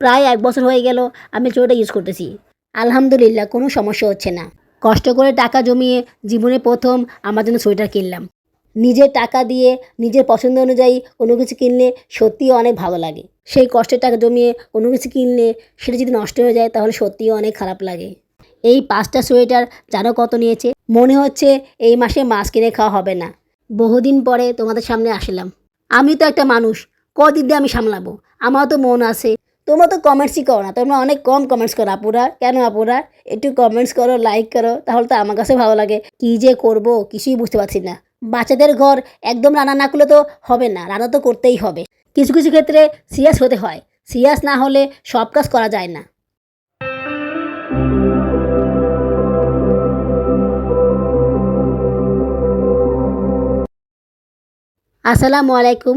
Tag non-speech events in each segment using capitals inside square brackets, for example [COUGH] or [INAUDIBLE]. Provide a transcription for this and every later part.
প্রায় এক বছর হয়ে গেল আমি চুলাটা ইউজ করতেছি। আলহামদুলিল্লাহ, কোনো সমস্যা হচ্ছে না। কষ্ট করে টাকা জমিয়ে জীবনে প্রথম আমার জন্য সোয়েটার কিনলাম। নিজের টাকা দিয়ে, নিজের পছন্দ অনুযায়ী কোনো কিছু কিনলে সত্যিই অনেক ভালো লাগে। সেই কষ্টের টাকা জমিয়ে কোনো কিছু কিনলে সেটা যদি নষ্ট হয়ে যায় তাহলে সত্যিই অনেক খারাপ লাগে। এই পাঁচটা সোয়েটার জানো কত নিয়েছে? মনে হচ্ছে এই মাসে মাছ কিনে খাওয়া হবে না। বহুদিন পরে তোমাদের সামনে আসলাম। আমি তো একটা মানুষ, কদিন দিয়ে আমি সামলাবো? আমারও তো মন আছে তোমরা তো কমেন্টসই করো না, তোমরা অনেক কম কমেন্টস করো, আপুরা। কেন আপুরা? একটু কমেন্টস করো লাইক করো, তাহলে তো আমার কাছে ভালো লাগে। কী যে করব, কিছুই বুঝতে পারছি না। বাচ্চাদের ঘর একদম রান্না না করলে তো হবে না, রান্না তো করতেই হবে। কিছু কিছু ক্ষেত্রে সিরিয়াস হতে হয়, সিরিয়াস না হলে সব কাজ করা যায় না। আসসালামু আলাইকুম।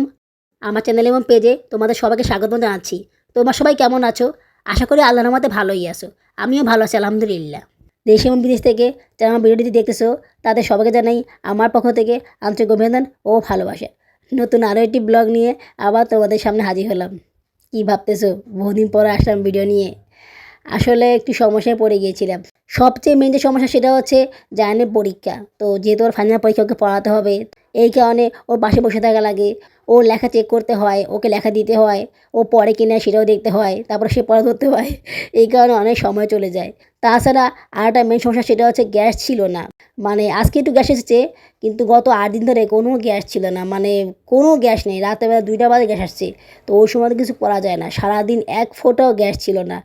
আমার চ্যানেল এবং পেজে তোমাদের সবাইকে স্বাগত জানাচ্ছি। তোমরা সবাই কেমন আছো? আশা করি আল্লাহর রহমতে ভালোই আছো। আমিও ভালো আছি, আলহামদুলিল্লাহ। দেশ এবং বিদেশ থেকে যারা আমার ভিডিওটি দেখতেছো, তাদের সবাইকে জানাই আমার পক্ষ থেকে আন্তরিক অভিনন্দন ও ভালোবাসা। নতুন আরও একটি ব্লগ নিয়ে আবার তোমাদের সামনে হাজির হলাম। কী ভাবতেছো? বহুদিন পরে আসলাম ভিডিও নিয়ে। আসলে একটু সমস্যায় পড়ে গিয়েছিলাম। সবচেয়ে মেন যে সমস্যা সেটা হচ্ছে জার্নের পরীক্ষা। তো যেহেতু ওর ফাইনাল পরীক্ষা ওকে পড়াতে হবে, এই কারণে ওর পাশে বসে থাকা লাগে। ও লেখা চেক করতে হয়, ওকে লেখা দিতে হয়, ও পড়ে কিনা সেটাও দেখতে হয়, তারপরে সে পড়া ধরতে হয়, এই কারণে অনেক সময় চলে যায়। তাছাড়া আর একটা মেন সমস্যা সেটা হচ্ছে গ্যাস ছিল না। মানে আজকে একটু গ্যাস এসেছে, কিন্তু গত আট দিন ধরে কোনো গ্যাস ছিল না। মানে কোনো গ্যাস নেই, রাতেরবেলা দুইটা বাজে গ্যাস আসছে। তো ওই সময় কিছু করা যায় না, সারাদিন এক ফোঁটাও গ্যাস ছিল না।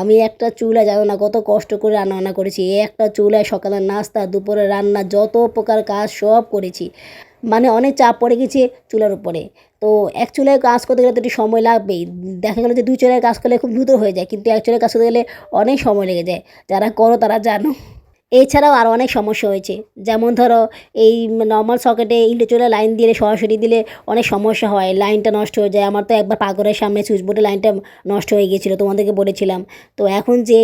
আমি একটা চুলা জানো না কত কষ্ট করে রান্না বান্না করেছি একটা চুলায় সকালের নাস্তা, দুপুরে রান্না, যত প্রকার কাজ সব করেছি। মানে অনেক চাপ পড়ে গেছে চুলার উপরে। তো এক চুলায় কাজ করতে গেলে তো একটু সময় লাগবেই। দেখা গেলো যে দুই চুলায় কাজ করলে খুব দ্রুত হয়ে যায়, কিন্তু এক চুলায় কাজ করতে গেলে অনেক সময় লেগে যায়। যারা করো তারা জানো। এছাড়াও আরও অনেক সমস্যা হয়েছে। যেমন ধরো, এই নর্মাল সকেটে ইলেকট্রিক লাইন দিলে সরাসরি দিলে অনেক সমস্যা হয়। লাইনটা নষ্ট হয়ে যায়। আমার তো একবার পাগরের সামনে সুইচ বোর্ডে লাইনটা নষ্ট হয়ে গিয়েছিল, তোমাদেরকে বলেছিলাম। তো এখন যে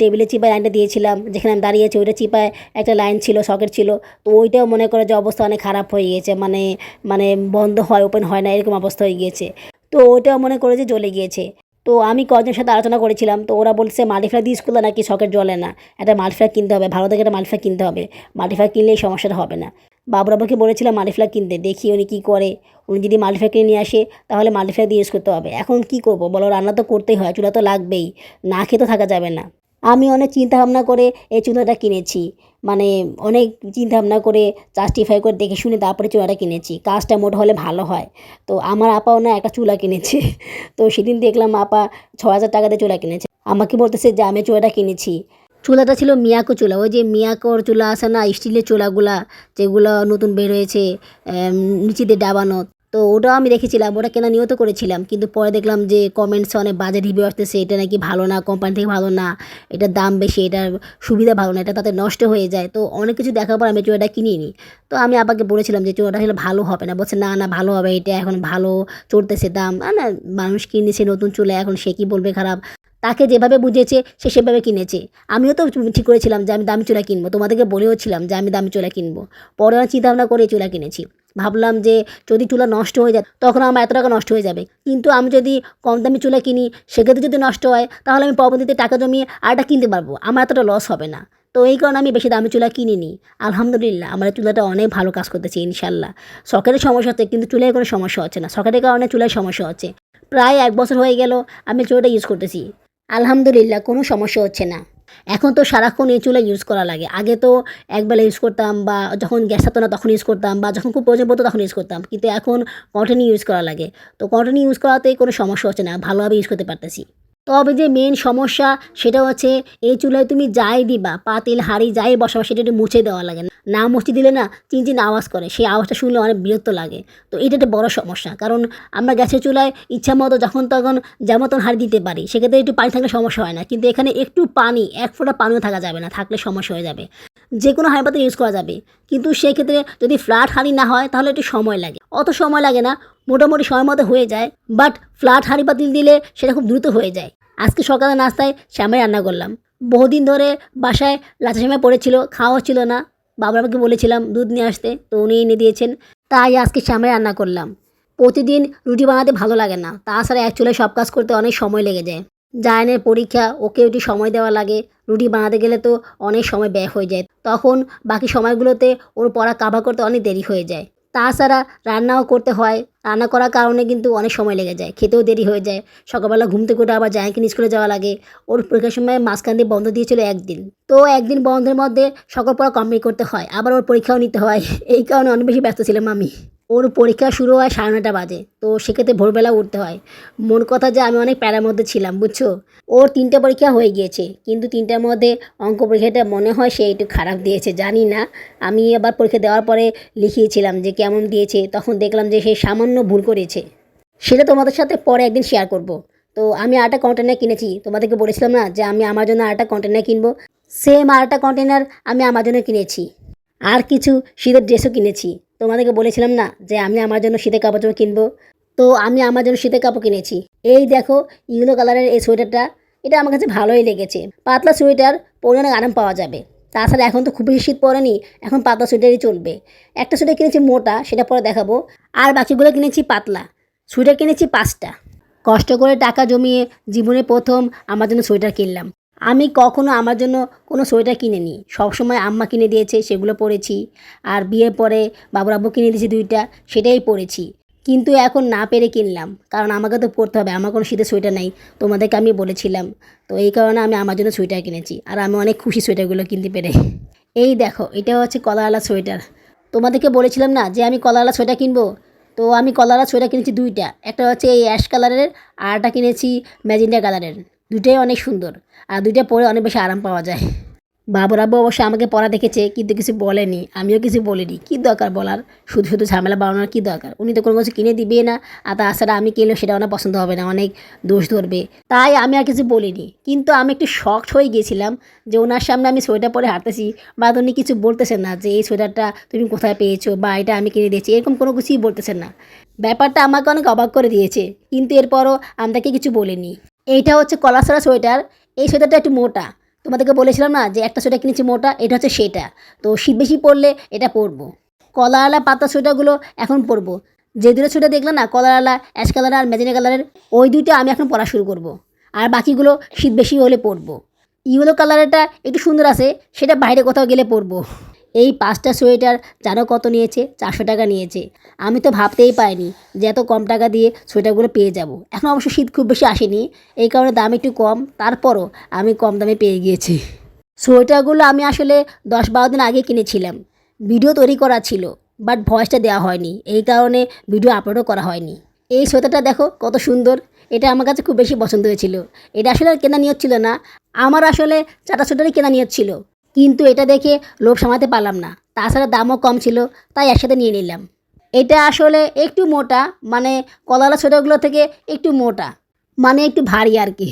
টেবিলে চিপায় লাইনটা দিয়েছিলাম, যেখানে আমি দাঁড়িয়েছি ওইটা চিপায় একটা লাইন ছিল সকেট ছিল। তো ওইটাও মনে করে যে অবস্থা অনেক খারাপ হয়ে গিয়েছে। মানে মানে বন্ধ হয় ওপেন হয় না, এরকম অবস্থা হয়ে গিয়েছে। তো ওইটাও মনে করে যে জ্বলে গিয়েছে। তো আমি কজনের সাথে আলোচনা করেছিলাম, তো ওরা বলছে মাল্টিফ্লাই দিয়ে স্কুলে নাকি শখের জলে না। একটা মাল্টিফ্লাই কিনতে হবে, ভালো থেকে একটা মাল্টিফ্লাই কিনতে হবে। মাল্টিফ্লাই কিনলে এই সমস্যাটা হবে না। বাবুরাবাকে বলেছিলাম মাল্টিফ্লাই কিনতে, দেখি উনি কী করে। উনি যদি মাল্টিফ্লাই কিনে নিয়ে আসে, তাহলে মাল্টিফ্লাই দিয়ে ইউজ করতে হবে। এখন কি করব? বলো, রান্না তো করতেই হয়, চুলা তো লাগবেই। না খেতে থাকা যাবে না। আমি অনেক চিন্তা ভাবনা করে এই চুলাটা কিনেছি। মানে অনেক চিন্তা ভাবনা করে জাস্টিফাই করে দেখে শুনে তারপরে চুলাটা কিনেছি। কাজটা মোট হলে ভালো হয়। তো আমার আপাও না একটা চুলা কিনেছে। [LAUGHS] তো সেদিন দেখলাম আপা ছ হাজার টাকা দিয়ে চুলা কিনেছে। আমাকে বলতেছে যে, আমি চুলাটা কিনেছি। চুলাটা ছিল মিয়াকো চুলা। ওই যে মিয়াকোর চুলা আছে না, স্টিলের চুলাগুলা যেগুলো নতুন বের হয়েছে নিচে দিয়ে ডাবানো তো ওটাও আমি দেখেছিলাম, ওটা কেনা নিয়ত করেছিলাম, কিন্তু পরে দেখলাম যে কমেন্টসে অনেক বাজে রিভিউ আসতেছে, এটা নাকি ভালো না কোম্পানি থেকে ভালো না এটার দাম বেশি, এটার সুবিধা ভালো না, এটা তাতে নষ্ট হয়ে যায়, তো অনেক কিছু দেখার পর আমি চুলাটা কিনিনি। তো আমি আপাকে বলেছিলাম যে চুলাটা আসলে ভালো হবে না, বলছে না না ভালো হবে, এটা এখন ভালো চলতেছে দাম, না মানুষ কিনেছে, নতুন চুলা, এখন সে কী বলবে খারাপ? তাকে যেভাবে বুঝেছে সে সেভাবে কিনেছে। আমিও তো ঠিক করেছিলাম যে আমি দামি চুলা কিনবো, তোমাদেরকে বলেওছিলাম যে আমি দামি চুলা কিনবো, পরে চিন্তা ভাবনা করে চুলা কিনেছি। ভাবলাম যে যদি চুলা নষ্ট হয়ে যায়, তখন আমার এত টাকা নষ্ট হয়ে যাবে। কিন্তু আমি যদি কম দামি চুলা কিনি, সেক্ষেত্রে যদি নষ্ট হয়, তাহলে আমি পরবর্তীতে টাকা জমিয়ে আরেকটা কিনতে পারব। আমার এতটা লস হবে না। তো এই কারণে আমি বেশি দামি চুলা কিনিনি। আলহামদুলিল্লাহ, আমার চুলাটা অনেক ভালো কাজ করতেছে ইনশাল্লাহ সকেটের সমস্যা হচ্ছে, কিন্তু চুলায় কোনো সমস্যা হচ্ছে না। সকেটের কারণে চুলায় সমস্যা হচ্ছে। প্রায় এক বছর হয়ে গেল, আমি চুলাটা ইউজ করতেছি। আলহামদুলিল্লাহ, কোনো সমস্যা হচ্ছে না। এখন তো সারাক্ষণ এই চুলা ইউজ করা লাগে। আগে তো একবেলা ইউজ করতাম বা যখন গ্যাস থাকতো না তখন ইউজ করতাম বা যখন খুব প্রয়োজন পড়তো তখন ইউজ করতাম। কিন্তু এখন কন্টিনিউ ইউজ করা লাগে। তো কন্টিনিউ ইউজ করাতে কোনো সমস্যা হচ্ছে না। ভালোভাবে ইউজ করতে পারতেছি। তবে যে মেন সমস্যা সেটা হচ্ছে এই চুলায় তুমি যাই দিবা, পাতিল, হাড়ি যাই বসাবা, সেটা একটু মুছে দেওয়া লাগে না। মুছে দিলে না চিন চিন আওয়াজ করে, সেই আওয়াজটা শুনলে অনেক বিরক্ত লাগে। তো এটা একটা বড় সমস্যা, কারণ আমরা গ্যাসের চুলায় ইচ্ছা মতো যখন তখন যেমন তখন হাঁড়ি দিতে পারি, সেক্ষেত্রে একটু পানি থাকলে সমস্যা হয় না। কিন্তু এখানে একটু পানি, এক ফোঁটা পানিও থাকা যাবে না, থাকলে সমস্যা হয়ে যাবে। যে কোনো হাঁড়ি পাতিল ইউজ করা যাবে। কিন্তু সেক্ষেত্রে যদি ফ্ল্যাট হাঁড়ি না হয়, তাহলে একটু সময় লাগে। অত সময় লাগে না, মোটামুটি সময় মতো হয়ে যায় বাট ফ্ল্যাট হাঁড়ি পাতিল দিলে সেটা খুব দ্রুত হয়ে যায়। আজকে সকালে নাস্তায় শ্যামাই রান্না করলাম। বহুদিন ধরে বাসায় লাচা শ্যামাই পড়েছিল খাওয়া হচ্ছিল না। বাবার আমাকে বলেছিলাম দুধ নিয়ে আসতে, তো উনি এনে দিয়েছেন। তাই আজকে শ্যামাই রান্না করলাম। প্রতিদিন রুটি বানাতে ভালো লাগে না। তাছাড়া অ্যাকচুয়ালি সব কাজ করতে অনেক সময় লেগে যায়। জায়নের পরীক্ষা, ওকে একটু সময় দেওয়া লাগে। রুটি বানাতে গেলে তো অনেক সময় ব্যয় হয়ে যায়। তখন বাকি সময়গুলোতে ওর পড়া কাভার করতে অনেক দেরি হয়ে যায়। তাছাড়া রান্নাও করতে হয়। রান্না করার কারণে কিন্তু অনেক সময় লেগে যায়, খেতেও দেরি হয়ে যায়। সকালবেলা ঘুম থেকে উঠে আবার জায়গাকে স্কুলে যাওয়া লাগে। ওর পরীক্ষার সময় মাঝখান দিয়ে বন্ধ দিয়েছিল একদিন। তো একদিন বন্ধের মধ্যে সকল পড়া কমপ্লিট করতে হয়, আবার ওর পরীক্ষাও নিতে হয়। এই কারণে অনেক বেশি ব্যস্ত ছিলাম আমি। ওর পরীক্ষা শুরু হয় সাড়ে নটা বাজে, তো সেক্ষেত্রে ভোরবেলা উঠতে হয়। মন কথা যে আমি অনেক প্যারার মধ্যে ছিলাম, বুঝছ? ওর তিনটে পরীক্ষা হয়ে গিয়েছে, কিন্তু তিনটার মধ্যে অঙ্ক পরীক্ষাটা মনে হয় সে একটু খারাপ দিয়েছে, জানি না। আমি আবার পরীক্ষা দেওয়ার পরে লিখিয়েছিলাম যে কেমন দিয়েছে, তখন দেখলাম যে সে সামান্য ভুল করেছে। সেটা তোমাদের সাথে পরে একদিন শেয়ার করব। তো আমি আরেকটা কন্টেনার কিনেছি, তোমাদেরকে বলেছিলাম না যে আমি আমার জন্য আরেকটা কন্টেনার কিনবো? সেম আরেকটা কন্টেনার আমি আমার জন্য কিনেছি। আর কিছু শীতের ড্রেসও কিনেছি। তোমাদেরকে বলেছিলাম না যে আমি আমার জন্য শীতের কাপড় চোপড় কিনবো? তো আমি আমার জন্য শীতের কাপড় কিনেছি। এই দেখো ইউলো কালারের এই সোয়েটারটা, এটা আমার কাছে ভালোই লেগেছে। পাতলা সোয়েটার পরে অনেক আরাম পাওয়া যাবে। তাছাড়া এখন তো খুব বেশি শীত পড়েনি, এখন পাতলা সোয়েটারই চলবে। একটা সোয়েটার কিনেছি মোটা, সেটা পরে দেখাবো। আর বাকিগুলো কিনেছি পাতলা। সোয়েটার কিনেছি পাঁচটা। কষ্ট করে টাকা জমিয়ে জীবনে প্রথম আমার জন্য সোয়েটার কিনলাম। আমি কখনো আমার জন্য কোনো সোয়েটার কিনে কিনিনি। সবসময় আম্মা কিনে দিয়েছে, সেগুলো পরেছি। আর বিয়ের পরে বাবুর আব্বু কিনে দিয়েছে দুইটা, সেটাই পরেছি। কিন্তু এখন না পেরে কিনলাম, কারণ আমাকে তো পরতে হবে। আমার কোনো শীতের সোয়েটার নেই, তোমাদেরকে আমি বলেছিলাম। তো এই কারণে আমি আমার জন্য সোয়েটার কিনেছি। আর আমি অনেক খুশি সোয়েটারগুলো কিনতে পেরে। এই দেখো, এটা হচ্ছে কলাওয়ালা সোয়েটার। তোমাদেরকে বলেছিলাম না যে আমি কলাওয়ালা সোয়েটার কিনবো? তো আমি কলাওয়ালা সোয়েটার কিনেছি দুইটা। একটা হচ্ছে এই অ্যাশ কালারের, আর একটা কিনেছি ম্যাজেন্টা কালারের। দুটোই অনেক সুন্দর। আর দুইটা পরে অনেক বেশি আরাম পাওয়া যায়। বাবুর আব্বু অবশ্য আমাকে পড়া দেখেছে, কিন্তু কিছু বলেনি। আমিও কিছু বলিনি। কী দরকার বলার? শুধু শুধু ঝামেলা বাড়ানোর কী দরকার? উনি তো কোনো কিছু কিনে দিবে না, আর তাছাড়া আমি কিনলেও সেটা ওনার পছন্দ হবে না, অনেক দোষ ধরবে। তাই আমি আর কিছু বলিনি। কিন্তু আমি একটু শক্ট হয়ে গিয়েছিলাম যে ওনার সামনে আমি সোয়েটার পরে হাঁটতেছি, বা উনি কিছু বলতেছেন না যে, এই সোয়েটারটা তুমি কোথায় পেয়েছ, বা এটা আমি কিনে দিয়েছি। এরকম কোনো কিছুই বলতেছেন না। ব্যাপারটা আমাকে অনেক অবাক করে দিয়েছে। কিন্তু এরপরও আমি তাকে কিছু বলিনি। এইটা হচ্ছে কলাসরা সোয়েটার। এই সোয়েটারটা একটু মোটা। তোমাদেরকে বলেছিলাম না যে একটা সোয়েটার কিনেছি মোটা, এটা হচ্ছে সেটা। তো শীত বেশি পড়লে এটা পরবো। কলাওয়ালা পাতা সোয়েটারগুলো এখন পরবো। যে দুটো সোয়েটার দেখলাম না কলাওয়ালা অ্যাশ কালার আর ম্যাজিনা কালারের, ওই দুইটা আমি এখন পরা শুরু করব। আর বাকিগুলো শীত বেশি হলে পরবো। ইয়েলো কালারেরটা একটু সুন্দর আছে, সেটা বাইরে কোথাও গেলে পরবো। এই পাঁচটা সোয়েটার জানো কত নিয়েছে? চারশো টাকা নিয়েছে। আমি তো ভাবতেই পারিনি যে এত কম টাকা দিয়ে সোয়েটারগুলো পেয়ে যাব। এখন অবশ্য শীত খুব বেশি আসেনি, এই কারণে দাম একটু কম। তারপরও আমি কম দামে পেয়ে গিয়েছি। সোয়েটারগুলো আমি আসলে দশ বারো দিন আগে কিনেছিলাম। ভিডিও তৈরি করা ছিল, বাট ভয়েসটা দেওয়া হয়নি। এই কারণে ভিডিও আপলোডও করা হয়নি। এই সোয়েটারটা দেখো কত সুন্দর। এটা আমার কাছে খুব বেশি পছন্দ হয়েছিল। এটা আসলে কেনা নিয়ত ছিল না। আমার আসলে চাটা সোয়েটারই কেনা নিয়ত ছিল। কিন্তু এটা দেখে লোভ সামাতে পারলাম না। তাছাড়া দামও কম ছিল, তাই একসাথে নিয়ে নিলাম। এটা আসলে একটু মোটা মানে কলালা ছোটোগুলো থেকে একটু মোটা মানে একটু ভারী আর কি।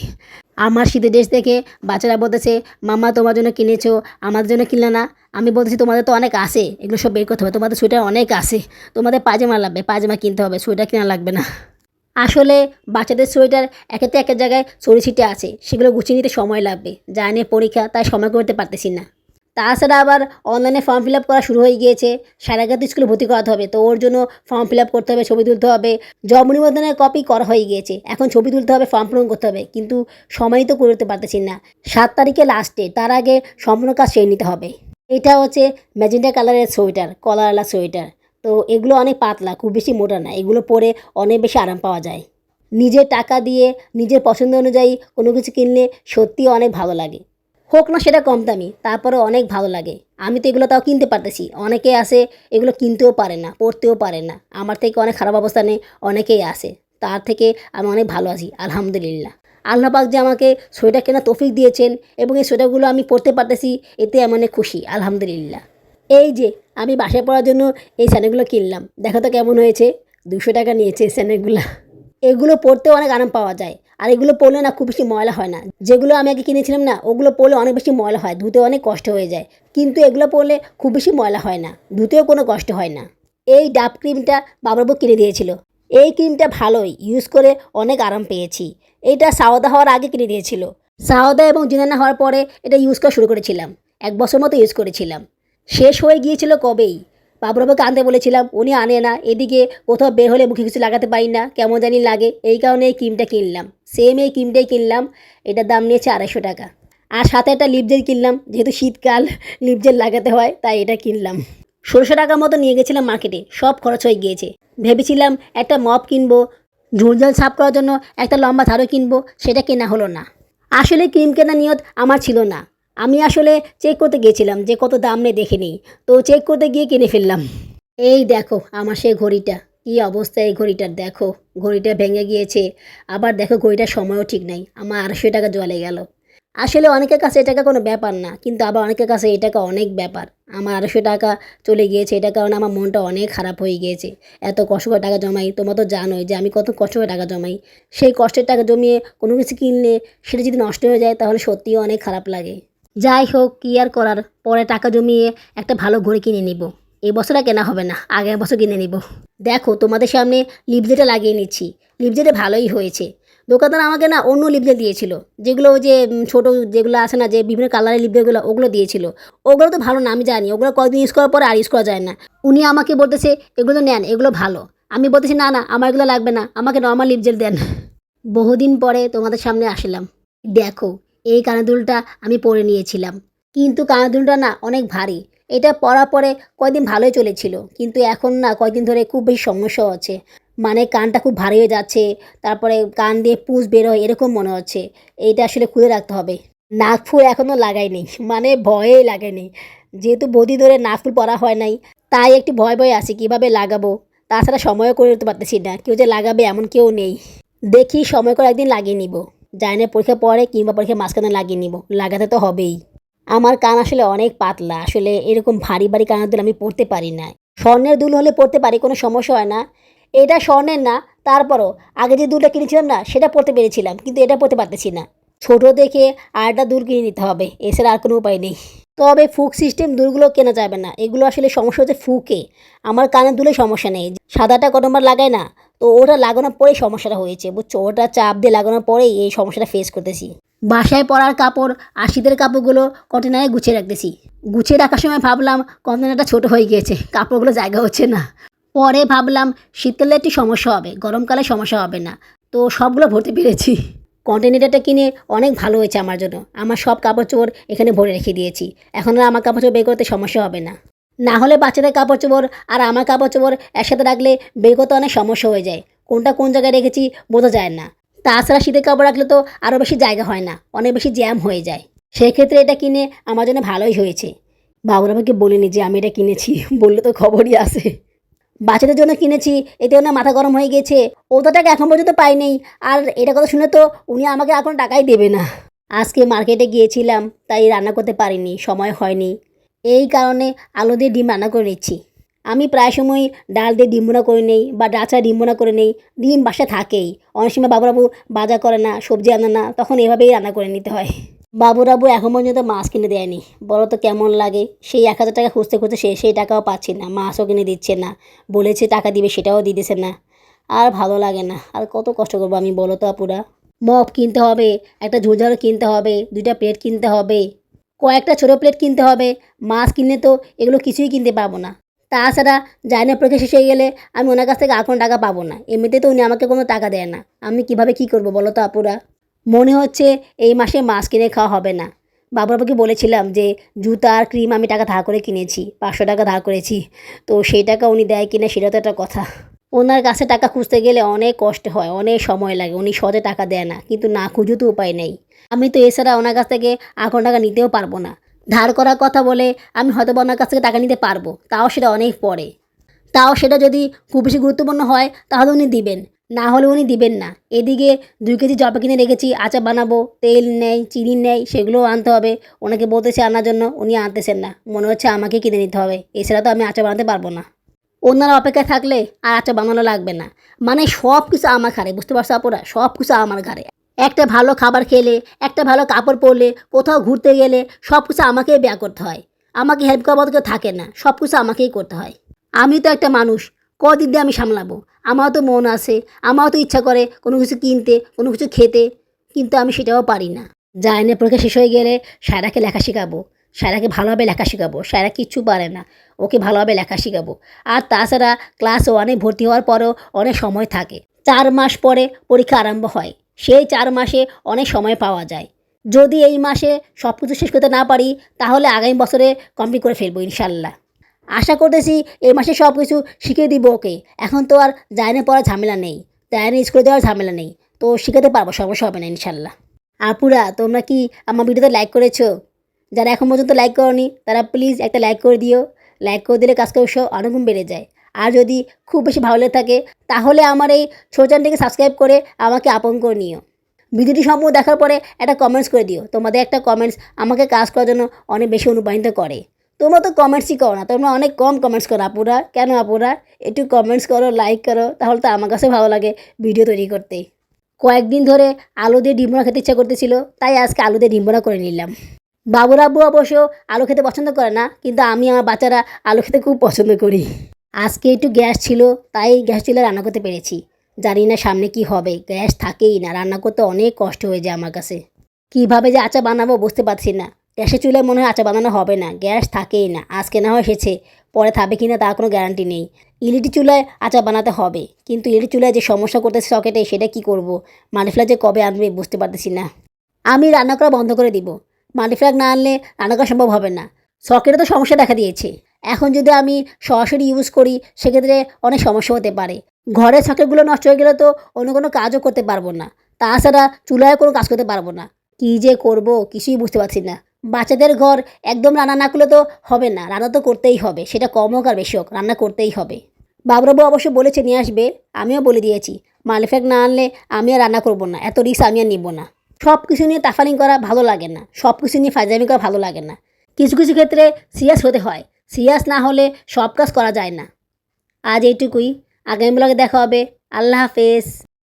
আমার শীতের ড্রেস দেখে বাচ্চারা বলতেছে মামা তোমার জন্য কিনেছো, আমাদের জন্য কিনলে না? আমি বলতেছি, তোমাদের তো অনেক আসে এগুলো সব বের করতে হবে। তোমাদের সোয়েটার অনেক আসে তোমাদের পায়জামা লাগবে, পায়জামা কিনতে হবে, সোয়েটার কেনা লাগবে না। আসলে বাচ্চাদের সোয়েটার একেতে একের জায়গায় ছড়ি ছিটে আছে, সেগুলো গুছিয়ে নিতে সময় লাগবে। যা নিয়ে পরীক্ষা, তাই সময় করতে পারতেছি না। তাছাড়া আবার অনলাইনে ফর্ম ফিল আপ করা শুরু হয়ে গিয়েছে। সারাগাত স্কুলে ভর্তি করাতে হবে, তো ওর জন্য ফর্ম ফিল আপ করতে হবে, ছবি তুলতে হবে। জব নিবন্ধনের কপি করা হয়ে গিয়েছে, এখন ছবি তুলতে হবে ফর্ম পূরণ করতে হবে, কিন্তু সময় তো করতে পারতেছি না। সাত তারিখে লাস্টে তার আগে সম্পূর্ণ কাজ সেরে নিতে হবে। এটা হচ্ছে ম্যাজেন্টা কালারের সোয়েটার কলারওয়ালা সোয়েটার তো এগুলো অনেক পাতলা, খুব বেশি মোটা না, এগুলো পরে অনেক বেশি আরাম পাওয়া যায়। নিজের টাকা দিয়ে, নিজের পছন্দ অনুযায়ী কোনো কিছু কিনলে সত্যি অনেক ভালো লাগে। হোক না, সেটা কম দামি তারপরে অনেক ভালো লাগে। আমি তো এগুলো তাও কিনতে পারতেছি। অনেকে আসে এগুলো কিনতেও পারে না, পড়তেও পারে না। আমার থেকে অনেক খারাপ অবস্থানে অনেকেই আসে তার থেকে আমি অনেক ভালো আছি, আলহামদুলিল্লাহ। আল্লাহ পাক যে আমাকে সোয়েটার কেনা তৌফিক দিয়েছেন এবং এই সোয়েটারগুলো আমি পরতে পারতেছি, এতে আমি অনেক খুশি, আলহামদুলিল্লাহ। এই যে, আমি বাসায় পড়ার জন্য এই স্যান্ডেলগুলো কিনলাম। দেখো তো কেমন হয়েছে। দুশো টাকা নিয়েছে এই স্যান্ডেলগুলো। এগুলো পরতেও অনেক আরাম পাওয়া যায়। আর এগুলো পরলে না খুব বেশি ময়লা হয় না। যেগুলো আমি আগে কিনেছিলাম না, ওগুলো পরলে অনেক বেশি ময়লা হয়, ধুতে অনেক কষ্ট হয়ে যায়। কিন্তু এগুলো পরলে খুব বেশি ময়লা হয় না, ধুতেও কোনো কষ্ট হয় না। এই ডাব ক্রিমটা বাবাবু কিনে দিয়েছিল। এই ক্রিমটা ভালোই ইউজ করে অনেক আরাম পেয়েছি। এইটা সাওদা হওয়ার আগে কিনে দিয়েছিল। সাওদা এবং জিনানা হওয়ার পরে এটা ইউজ করা শুরু করেছিলাম। এক বছর মতো ইউজ করেছিলাম। শেষ হয়ে গিয়েছিল কবেই? বাবুরাবুকে আনতে বলেছিলাম, উনি আনে না, এদিকে কোথাও বের হলে মুখে কিছু লাগাতে পারি না, কেমন জানি লাগে। এই কারণে এই ক্রিমটা কিনলাম। সেম এই ক্রিমটাই কিনলাম, এটার দাম নিয়েছে আড়াইশো টাকা। আর সাথে একটা লিপ জেল কিনলাম, যেহেতু শীতকাল লিপ জেল লাগাতে হয়, তাই এটা কিনলাম। ষোলোশো টাকার মতো নিয়ে গেছিলাম মার্কেটে, সব খরচ হয়ে গিয়েছে। ভেবেছিলাম একটা মপ কিনবো ঝুলঝাল সাফ করার জন্য একটা লম্বা ধারও কিনবো, সেটা কেনা হলো না। আসলে ক্রিম কেনা নিয়ত আমার ছিল না। আমি আসলে চেক করতে গিয়েছিলাম যে কত দাম নেই দেখে নিই। তো চেক করতে গিয়ে কিনে ফেললাম। এই দেখো আমার সেই ঘড়িটা। কী অবস্থা এই ঘড়িটার? দেখো, ঘড়িটা ভেঙে গিয়েছে। আবার দেখো ঘড়িটার সময়ও ঠিক নাই। আমার আড়াইশো টাকা জলে গেল। আসলে অনেকের কাছে এটাকে কোনো ব্যাপার না, কিন্তু আবার অনেকের কাছে এটাকে অনেক ব্যাপার। আমার আড়াইশো টাকা চলে গিয়েছে, এটা কারণে আমার মনটা অনেক খারাপ হয়ে গিয়েছে। এত কষ্ট করে টাকা জমাই, তোমরা তো জানোই যে আমি কত কষ্ট করে টাকা জমাই। সেই কষ্টের টাকা জমিয়ে কোনো কিছু কিনলে সেটা যদি নষ্ট হয়ে যায়, তাহলে সত্যিই অনেক খারাপ লাগে। যাই হোক, কী আর করার? পরে টাকা জমিয়ে একটা ভালো ঘড়ি কিনে নিব। এই বছরটা কেনা হবে না, আগের বছর কিনে নিব। দেখো, তোমাদের সামনে লিপজেটা লাগিয়ে নিচ্ছি। লিপজেটে ভালোই হয়েছে। দোকানদার আমাকে না অন্য লিপজেট দিয়েছিল, যেগুলো যে ছোটো যেগুলো আছে না, যে বিভিন্ন কালারের লিপজেটগুলো, ওগুলো দিয়েছিল। ওগুলো তো ভালো না, আমি জানি। ওগুলো কয়েকদিন ইউজ করার পরে আর ইউজ করা যায় না। উনি আমাকে বলতেছে, এগুলো তো নেন, এগুলো ভালো। আমি বলতেছি, না না, আমার এগুলো লাগবে না, আমাকে নর্মাল লিপজেল দেন। বহুদিন পরে তোমাদের সামনে আসলাম। দেখো এই কানাদুলটা আমি পরে নিয়েছিলাম। কিন্তু কানাদুলটা না অনেক ভারী। এটা পরার পরে কয়েকদিন ভালোই চলেছিল। কিন্তু এখন না কয়েকদিন ধরে খুব বেশি সমস্যা হচ্ছে। মানে কানটা খুব ভারী হয়ে যাচ্ছে, তারপরে কান দিয়ে পুষ বের হয়, এরকম মনে হচ্ছে। এইটা আসলে খুলে রাখতে হবে। নাকফুল এখনও লাগাইনি মানে ভয়েই লাগাইনি যেহেতু বদি ধরে নাকফুল পরা হয় নাই, তাই একটু ভয় ভয় আছে, কীভাবে লাগাবো? তাছাড়া সময়ও করে নিতে পারতেছি না। কেউ যে লাগাবে এমন কেউ নেই। দেখি সময় করে একদিন লাগিয়ে নিব। জানি না পরীক্ষা পরে কিংবা পরীক্ষা মাঝখানে লাগিয়ে নিব, লাগাতে তো হবেই। আমার কান আসলে অনেক পাতলা, আসলে এরকম ভারী ভারী কানের দুল আমি পড়তে পারি না। স্বর্ণের দুল হলে পড়তে পারি, কোনো সমস্যা হয় না। এটা স্বর্ণের না, তারপরও আগে যে দুলটা কিনেছিলাম না, সেটা পড়তে পেরেছিলাম, কিন্তু এটা পড়তে পারতেছি না। ছোট দেখে আরেকটা দুল কিনে নিতে হবে, এছাড়া আর কোনো উপায় নেই। তবে ফুক সিস্টেম দুলগুলো কেনা যাবে না, এগুলো আসলে সমস্যা হচ্ছে ফুকে। আমার কানের দুলে সমস্যা নেই, সাদাটা কতবার লাগায় না তো ওটা লাগানোর পরেই সমস্যাটা হয়েছে, বুঝছ? ওটা চাপ দিয়ে লাগানোর পরেই এই সমস্যাটা ফেস করতেছি। বাসায় পরার কাপড় আর শীতের কাপড়গুলো কন্টেনারে গুছিয়ে রাখতেছি। গুছিয়ে রাখার সময় ভাবলাম কন্টেনারটা ছোট হয়ে গিয়েছে, কাপড়গুলো জায়গা হচ্ছে না। পরে ভাবলাম শীতকালে একটু সমস্যা হবে, গরমকালে সমস্যা হবে না। তো সবগুলো ভরতে পেরেছি। কন্টেনারটা কিনে অনেক ভালো হয়েছে আমার জন্য। আমার সব কাপড় চোপড় এখানে ভরে রেখে দিয়েছি। এখন আর আমার কাপড় চোপড় বের করতে সমস্যা হবে না। না হলে বাচ্চাদের কাপড় চোপড় আর আমার কাপড় চোপড় একসাথে রাখলে বের অনেক সমস্যা হয়ে যায়। কোনটা কোন জায়গায় রেখেছি বোঝা যায় না। তাছাড়া শীতের কাপড় রাখলে তো আরও বেশি জায়গা হয় না, অনেক বেশি জ্যাম হয়ে যায়। সেক্ষেত্রে এটা কিনে আমার জন্য ভালোই হয়েছে। বাবুর আমাকে বলিনি যে আমি এটা কিনেছি, বললে তো খবরই আসে বাচ্চাদের জন্য কিনেছি এতেও না মাথা গরম হয়ে গেছে, ও তো টাকা এখন পর্যন্ত পাইনি আর এটা কথা শুনে তো উনি আমাকে এখন টাকাই দেবে না। আজকে মার্কেটে গিয়েছিলাম, তাই রান্না করতে পারিনি, সময় হয়নি। এই কারণে আলু দিয়ে ডিম রান্না করে নিচ্ছি। আমি প্রায় সময় ডাল দিয়ে ডিম বোনা করে নেই বা ডাল ডাচা ডিম বোনা করে নেই, ডিম বাসা থাকেই। অনেক সময় বাবুরাবু বাজার করে না, সবজি আনে না, তখন এভাবেই রান্না করে নিতে হয়। বাবুরাবু এখন পর্যন্ত মাছ কিনে দেয়নি। বলো তো কেমন লাগে? সেই এক হাজার টাকা খুঁজতে খুঁজতে সে সেই টাকাও পাচ্ছি না, মাছও কিনে দিচ্ছে না। বলেছে টাকা দিবে, সেটাও দিতেছে না। আর ভালো লাগে না। আর কত কষ্ট করব আমি, বলো তো আপুরা। মপ কিনতে হবে, একটা ঝুঝারও কিনতে হবে, দুইটা প্লেট কিনতে হবে। কয়েকটা ছোটো প্লেট কিনতে হবে। মাছ কিনলে তো এগুলো কিছুই কিনতে পাবো না। তাছাড়া জানি পরীক্ষা শেষ হয়ে গেলে আমি ওনার কাছ থেকে আর কোনো টাকা পাবো না। এমনিতে তো উনি আমাকে কোনো টাকা দেয় না। আমি কীভাবে কি করব বলো তো আপুরা? মনে হচ্ছে এই মাসে মাছ কিনে খাওয়া হবে না। বাবুরাবুকে বলেছিলাম যে, জুতা আর ক্রিম আমি টাকা ধার করে কিনেছি, পাঁচশো টাকা ধার করেছি। তো সেই টাকা উনি দেয় কিনা সেটা তো একটা কথা। ওনার কাছে টাকা খুঁজতে গেলে অনেক কষ্ট হয়, অনেক সময় লাগে। উনি সহজে টাকা দেয় না, কিন্তু না খুঁজো তো উপায় নেই। আমি তো এছাড়া ওনার কাছ থেকে এখন টাকা নিতেও পারব না। ধার করার কথা বলে আমি হয়তো বা ওনার কাছ থেকে টাকা নিতে পারব, তাও সেটা অনেক পরে। তাও সেটা যদি খুব বেশি গুরুত্বপূর্ণ হয়, তাহলে উনি দিবেন, না হলে উনি দিবেন না। এদিকে দুই কেজি জবা কিনে রেখেছি, আচার বানাবো, তেল নেই, চিনি নেই, সেগুলোও আনতে হবে। ওনাকে বলতেছে আনার জন্য, উনি আনতেছেন না। মনে হচ্ছে আমাকে কিনে নিতে হবে। এছাড়া তো আমি আচার বানাতে পারব না। অন্যরা অপেক্ষায় থাকলে আর আচার বানানো লাগবে না। মানে সব কিছু আমার ঘাড়ে, বুঝতে পারছ আপুরা? সব কিছু আমার ঘাড়ে। একটা ভালো খাবার খেলে, একটা ভালো কাপড় পরলে, কোথাও ঘুরতে গেলে সব কিছু আমাকেই ব্যয় করতে হয়। আমাকে হেল্প করার মতো কেউ থাকে না, সব কিছু আমাকেই করতে হয়। আমি তো একটা মানুষ, কদিন দিয়ে আমি সামলাবো? আমারও তো মন আছে, আমারও তো ইচ্ছা করে কোনো কিছু কিনতে, কোনো কিছু খেতে, কিন্তু আমি সেটাও পারি না। জায়নের পরীক্ষা শেষ হয়ে গেলে সায়রাকে লেখা শেখাবো। সায়রাকে ভালোভাবে লেখা শেখাবো, সায়রা কিচ্ছু পারে না, ওকে ভালোভাবে লেখা শেখাবো। আর তাছাড়া ক্লাস ওয়ানে ভর্তি হওয়ার পরেও অনেক সময় থাকে। চার মাস পরে পরীক্ষা আরম্ভ হয়। সেই চার মাসে অনেক সময় পাওয়া যায়। যদি এই মাসে সব কিছু শেষ করতে না পারি, তাহলে আগামী বছরে কমপ্লিট করে ফেলব ইনশাল্লাহ আশা করতেছি এই মাসে সব কিছু শিখিয়ে দিব ওকে। এখন তো আর জায়নে পড়ার ঝামেলা নেই। জায়নে স্কুলে দেওয়ার ঝামেলা নেই। তো শিখাতে পারব, সমস্যা হবে না ইনশাল্লাহ আপুরা, তোমরা কি আমার ভিডিওতে লাইক করেছ? যারা এখন পর্যন্ত লাইক করনি, তারা প্লিজ একটা লাইক করে দিও। লাইক করে দিলে কাজকে উৎসাহ অনেকগুণ বেড়ে যায়। আর যদি খুব বেশি ভালো লেগে থাকে, তাহলে আমার এই ছোট চ্যানেলটিকে সাবস্ক্রাইব করে আমাকে আপন করে নিও। ভিডিওটি সম্পূর্ণ দেখার পরে একটা কমেন্টস করে দিও। তোমাদের একটা কমেন্টস আমাকে কাজ করার জন্য অনেক বেশি অনুপ্রাণিত করে। তোমরা তো কমেন্টসই করো না, তোমরা অনেক কম কমেন্টস করো আপুরা। কেন আপুরা? একটু কমেন্টস করো লাইক করো, তাহলে তো আমার কাছে ভালো লাগে ভিডিও তৈরি করতে। কয়েকদিন ধরে আলু দিয়ে ডিমরা খেতে ইচ্ছা করতেছিল, তাই আজকে আলু দিয়ে ডিমরা করে নিলাম। বাবুর আব্বু অবশ্য আলু খেতে পছন্দ করে না, কিন্তু আমি আমার বাচ্চারা আলু খেতে খুব পছন্দ করি। আজকে একটু গ্যাস ছিল, তাই গ্যাস চুলে রান্না করতে পেরেছি। জানি না সামনে কি হবে, গ্যাস থাকেই না, রান্না করতে অনেক কষ্ট হয়ে যায় আমার কাছে। কীভাবে যে আচা বানাবো বুঝতে পারছি না। গ্যাসের চুলে মনে হয় আচা বানানো হবে না, গ্যাস থাকেই না, আজকে না হয় এসেছে, পরে থাকবে কি না তার কোনো গ্যারান্টি নেই। ইলেকট্রিক চুলায় আচা বানাতে হবে, কিন্তু ইলেকট্রিক চুলায় যে সমস্যা করতেছে সকেটে, সেটা কি করব? মালিফ্লা যে কবে আনবে বুঝতে পারতেছি না। আমি রান্না করা বন্ধ করে দিব। মালিফ্লাগ না আনলে রান্না করা সম্ভব হবে না। সকেটে তো সমস্যা দেখা দিয়েছে। এখন যদি আমি সরাসরি ইউজ করি, সেক্ষেত্রে অনেক সমস্যা হতে পারে। ঘরের সকেটগুলো নষ্ট হয়ে গেলে তো অন্য কোনো কাজও করতে পারব না। তাছাড়া চুলায় কোনো কাজ করতে পারব না। কী যে করব কিছুই বুঝতে পারছি না। বাচ্চাদের ঘর একদম রান্না না করলে তো হবে না। রান্না তো করতেই হবে। সেটা কম হোক আর বেশি হোক, রান্না করতেই হবে। বাবুরাবু অবশ্য বলেছে নিয়ে আসবে, আমিও বলে দিয়েছি। মালিফ্যাক না আনলে আমি আর রান্না করব না। এত রিক্স আমি আর নিব না। সব কিছু নিয়ে তাফারিং করা ভালো লাগে না। সব কিছু নিয়ে ফাইজামি করা ভালো লাগে না। কিছু কিছু ক্ষেত্রে সিরিয়াস হতে হয়। সিরিয়াস না হলে সব কাজ করা যায় না। আজ এইটুকুই। আগামী ব্লগে দেখা হবে। আল্লাহ হাফেজ।